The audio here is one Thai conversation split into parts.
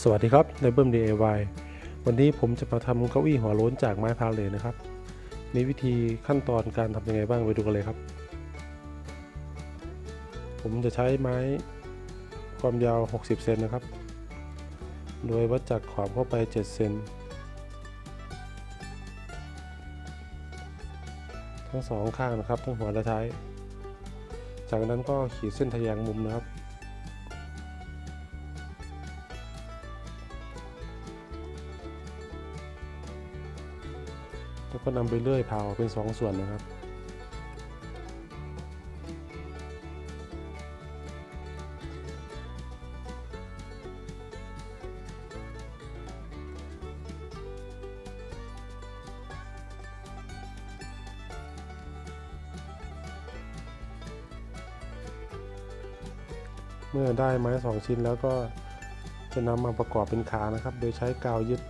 สวัสดีครับในเบิ้ม DIY วันนี้ผมจะมาทำเก้าอี้หัวโล้นจากไม้พาเลนะครับ มีวิธีขั้นตอนการทำยังไงบ้างไปดูกันเลยครับ ผมจะใช้ไม้ความยาว 60 เซนนะครับ โดยวัดจากขอบเข้าไป 7 เซน ทั้งสองข้างนะครับ ทั้งหัวและท้าย จากนั้นก็ขีดเส้นทะแยงมุมนะครับ ก็นำไปเลื่อยเผาเป็นสองส่วนนะครับเมื่อได้ไม้สองชิ้นแล้วก็จะนำมาประกอบเป็นขานะครับ โดยใช้กาวยึด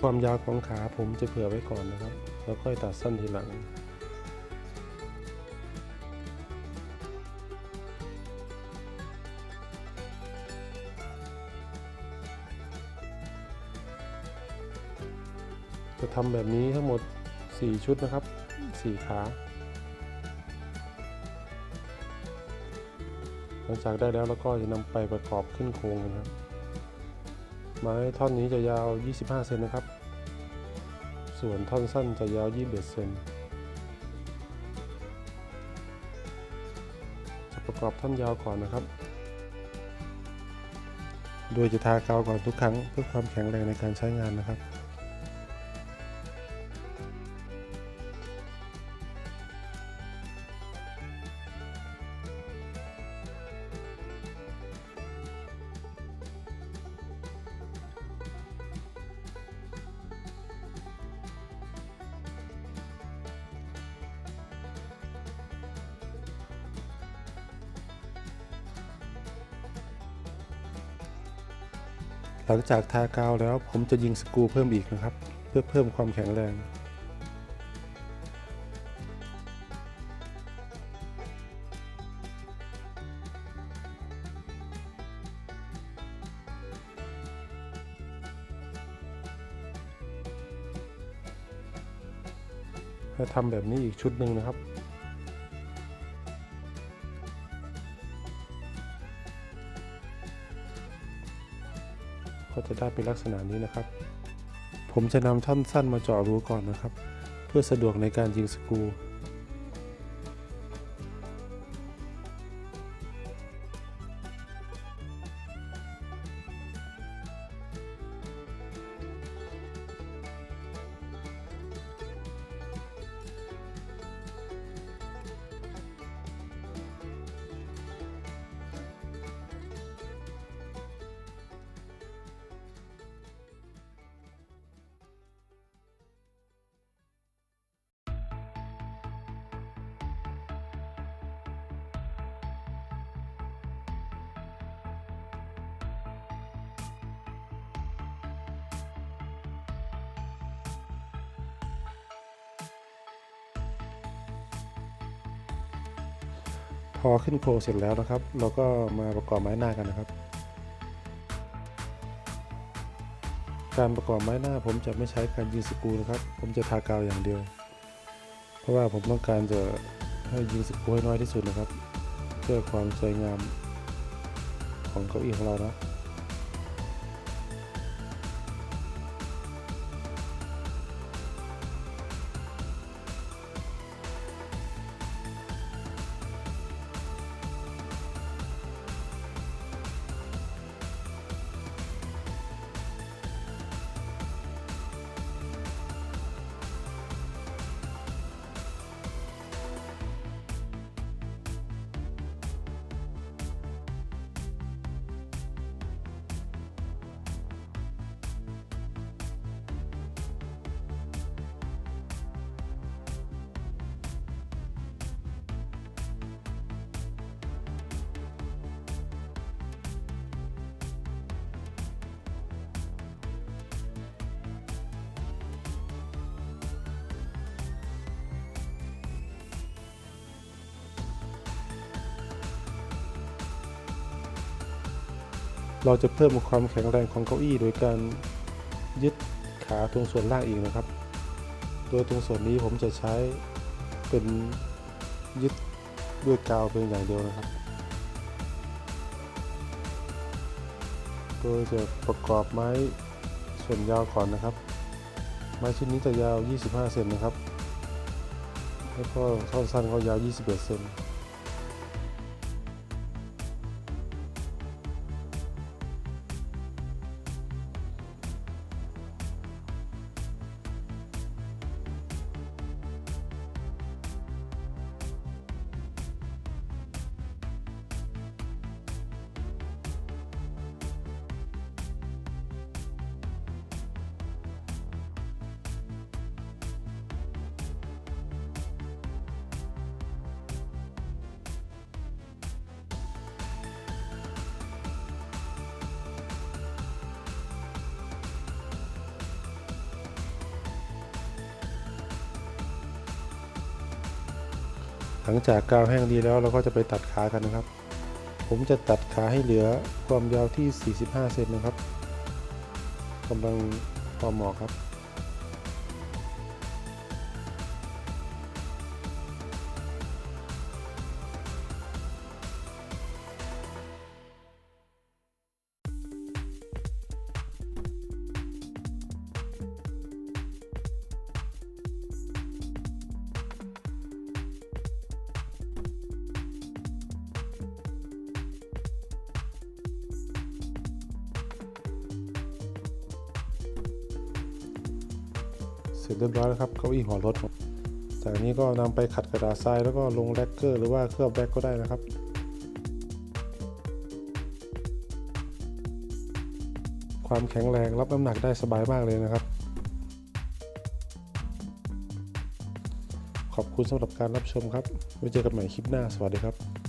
ความยาวของขาผมจะเผื่อไว้ก่อนนะครับ แล้วค่อยตัดสั้นทีหลังจะทำแบบนี้ทั้งหมด 4 ชุดนะครับ 4 ขา หลังจากได้แล้วแล้วก็จะนำไปประกอบขึ้นโครงนะครับ ไม้ท่อนนี้จะยาว 25 เซนนะครับ ส่วนท่อนสั้นจะยาว 21 เซน จะประกอบท่อนยาวก่อนนะครับ โดยจะทากาวก่อนทุกครั้งเพื่อความแข็งแรงในการใช้งานนะครับ หลังจากทากาวแล้วผมจะยิงสกูเพิ่มอีกนะครับ เพื่อเพิ่มความแข็งแรงให้ทำแบบนี้อีกชุดหนึ่งนะครับ จะได้เป็นลักษณะนี้นะครับ ผมจะนำท่อนสั้นมาเจาะรูก่อนนะครับ เพื่อสะดวกในการยิงสกรู พอขึ้นโครงเสร็จแล้วนะครับ เราก็มาประกอบไม้หน้ากันนะครับ การประกอบไม้หน้าผมจะไม่ใช้การยิงสกรูนะครับ ผมจะทากาวอย่างเดียว เพราะว่าผมต้องการจะให้ยิงสกรูให้น้อยที่สุดนะครับ เพื่อความสวยงามของเก้าอี้ของเรานะ เราจะเพิ่มความแข็งแรงของเก้าอี้ โดยการยึดขาตรงส่วนล่างอีกนะครับ โดยตรงส่วนนี้ผมจะใช้เป็นยึดด้วยกาวเป็นอย่างเดียวนะครับ โดยจะประกอบไม้ส่วนยาวก่อนนะครับ ไม้ชิ้นนี้จะยาว 25 เซนนะครับ แล้วก็ท่อนสั้นก็ยาว 21 เซน หลังจากกาวแห้งดีแล้วเราก็จะไปตัดขากันนะครับ ผมจะตัดขาให้เหลือความยาวที่ 45 เซนนะครับกำลังพอเหมาะครับ ร็จเรียบร้อยแล้วครับเก้าอี้หัวรถ จากนี้ก็นำไปขัดกระดาษทรายแล้วก็ลงแลกเกอร์หรือว่าเคลือบแบ็กก็ได้นะครับความแข็งแรงรับน้ำหนักได้สบายมากเลยนะครับ ขอบคุณสำหรับการรับชมครับ ไว้เจอกันใหม่คลิปหน้า สวัสดีครับ